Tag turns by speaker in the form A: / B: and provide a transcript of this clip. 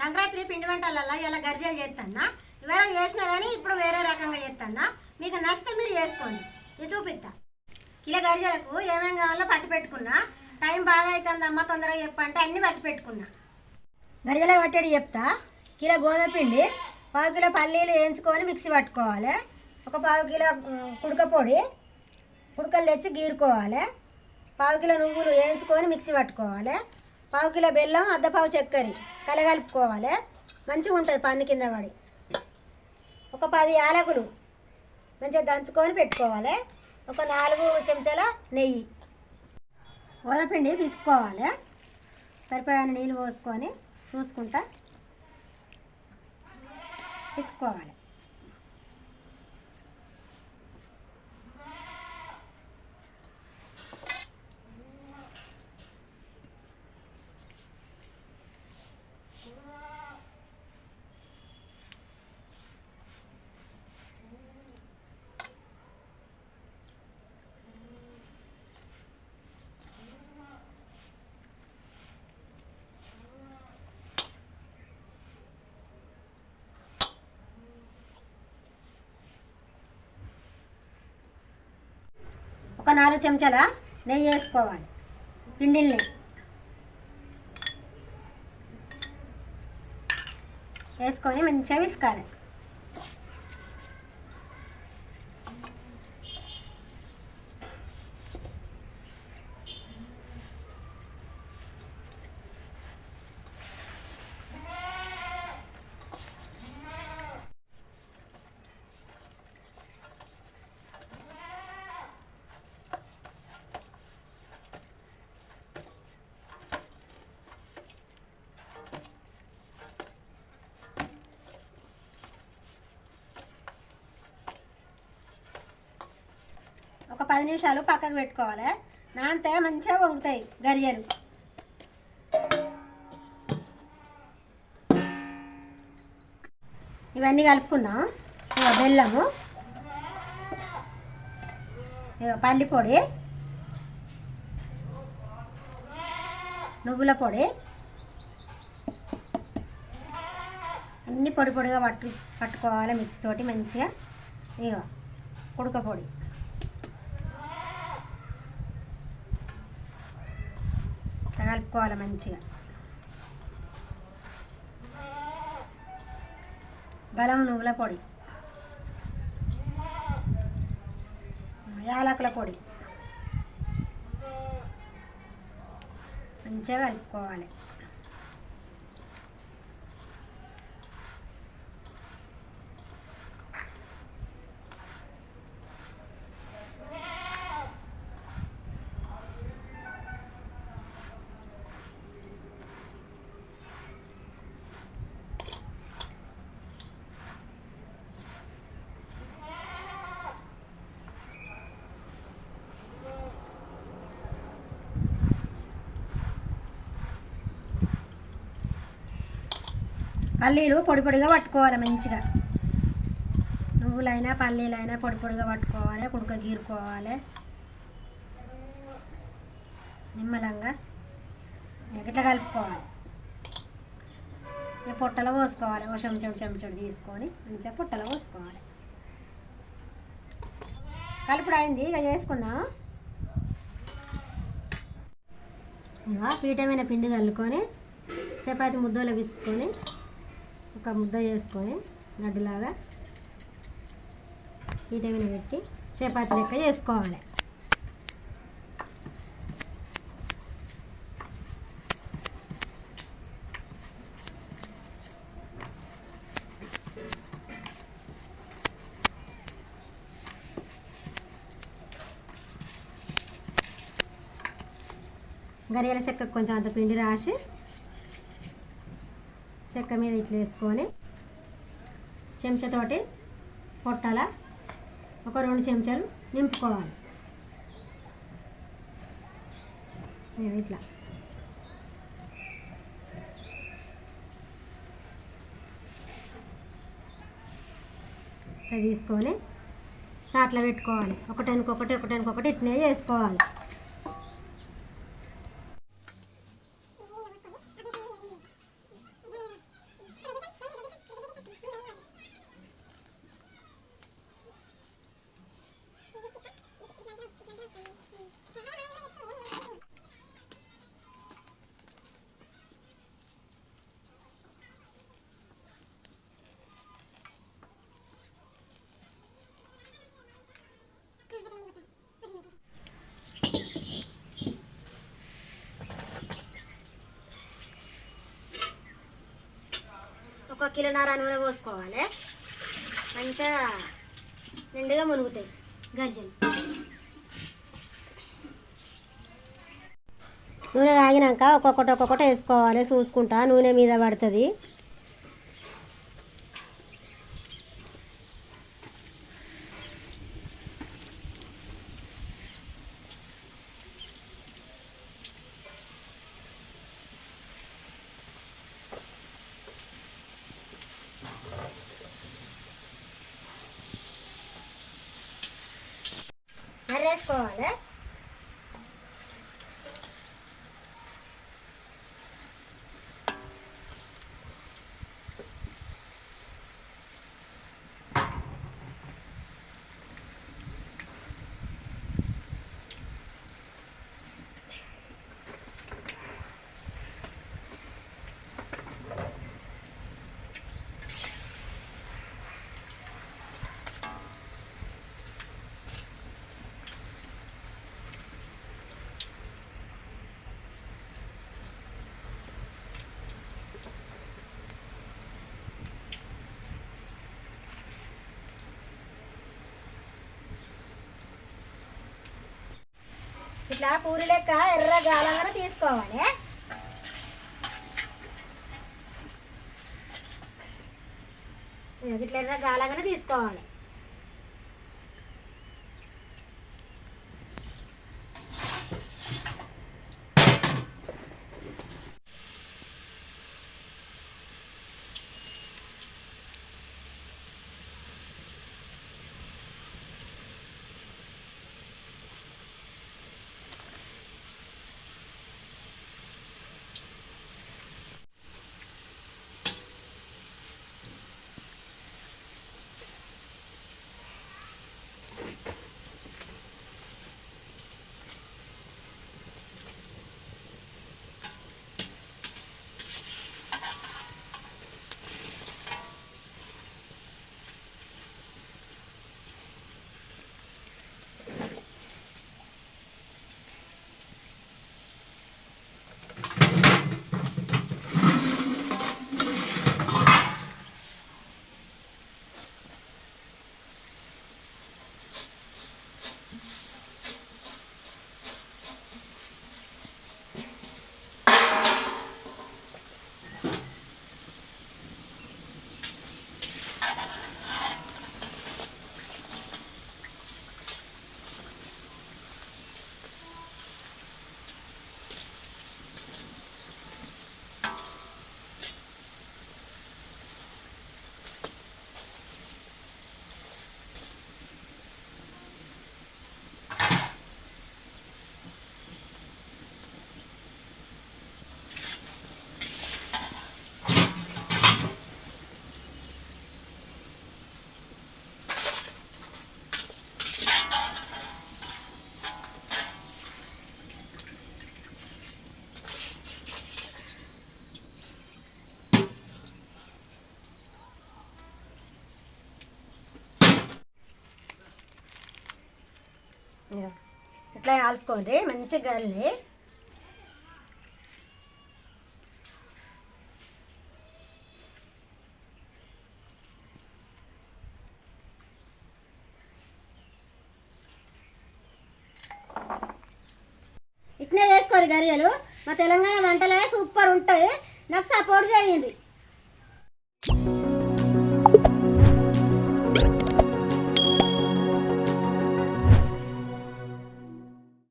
A: సంక్రాంతి పిండి వంటలలో ఇలా గరిజలు చేస్తానా? ఇవాళ చేసినా కానీ ఇప్పుడు వేరే రకంగా చేస్తానా? మీకు నచ్చితే మీరు చేసుకోండి. ఇది చూపిస్తా. కిలో గర్జలకు ఏమేమి కావాలో పట్టు పెట్టుకున్నా. టైం బాగా అవుతుంది అమ్మ తొందరగా చెప్పంటే అన్నీ పట్టు పెట్టుకున్నా. గర్జల పట్టేది చెప్తా. కిలో గోధుమ పిండి పావు కిలో పల్లీలు వేయించుకొని మిక్సీ పట్టుకోవాలి. ఒక పావు కిలో ఉమ్, కుడక పొడి కుడకలు తెచ్చి గీరుకోవాలి. పావు కిలో నువ్వులు వేయించుకొని మిక్సీ పట్టుకోవాలి. పావు కిలో బెల్లం అర్ధ పావు చక్కెర కలగలుపుకోవాలి మంచిగా ఉంటుంది పన్ను కింద పడి. ఒక పది యాలకులు మంచిగా దంచుకొని పెట్టుకోవాలి. ఒక నాలుగు చెంచాల నెయ్యి. గోధుమపిండి పిసుకోవాలి. సరిపోయిన నీళ్ళు పోసుకొని చూసుకుంటా. పిసుకోవాలి. ఒక నాలుగు చెంచాల నెయ్యి వేసుకోవాలి. పిండిల్ని. వేసుకొని మంచిగా విసుకాలి ఒక పది నిమిషాలు పక్కకు పెట్టుకోవాలి. నానితే మంచిగా వంగుతాయి గరియలు. ఇవన్నీ కలుపుకుందాం. ఇక బెల్లము. ఇక పల్లి పొడి. నువ్వుల పొడి. అన్నీ పొడి పొడిగా పట్టు పట్టుకోవాలి మిక్సీ తోటి మంచిగా. ఇక ఉడక పొడి. కలుపుకోవాలి మంచిగా. బలం నువ్వుల పొడి. యాలకుల పొడి. మంచిగా కలుపుకోవాలి. పల్లీలు పొడి పొడిగా పట్టుకోవాలి మంచిగా. నువ్వులైనా పల్లీలైనా పొడి పొడిగా పట్టుకోవాలి కుడుక గీరుకోవాలి. నిమ్మలంగా ఎగట్లా కలుపుకోవాలి. ఇక పొట్టలో పోసుకోవాలి ఓ చెంచం చెంచడు తీసుకొని మంచిగా పొట్టలో పోసుకోవాలి. కలుపుడు అయింది ఇక చేసుకుందాం. ఇంకా పీఠమైన పిండి చల్లుకొని చపాతి ముద్దలో పిసుకొని ఒక ముద్ద చేసుకొని లడ్డులాగా పీట పెట్టి చపాతి లెక్క చేసుకోవాలి. గరియాల చెక్క కొంచెం అంత పిండి రాసి చెక్క మీద ఇట్లా వేసుకొని చెంచాతోటి పొట్టాల ఒక రెండు చెంచాలు నింపుకోవాలి. ఇట్లా. ఇట్లా తీసుకొని సాట్లో పెట్టుకోవాలి. ఒకటానికొకటి ఒకటానికొకటి ఇట్నే చేసుకోవాలి ఒక కిలోన్నర నూనె పోసుకోవాలి. మంచిగా నిండుగా మునుగుతాయి గర్జలు నూనె తాగినాక ఒక్కొక్కటి ఒక్కొక్కటి వేసుకోవాలి చూసుకుంటా నూనె మీద పడుతుంది. మర్రేసుకోవాలి ఇట్లా పూరి లెక్క ఎర్ర గాలంగా తీసుకోవాలి ఇట్లా ఎర్ర గాలంగా తీసుకోవాలి. ఇట్లా కాల్చుకోండి మంచిగా గాలిని. ఇట్నే చేసుకోరు గరియలు మా తెలంగాణ వంటలే సూపర్ ఉంటాయి. నాకు సపోర్ట్ చేయండి.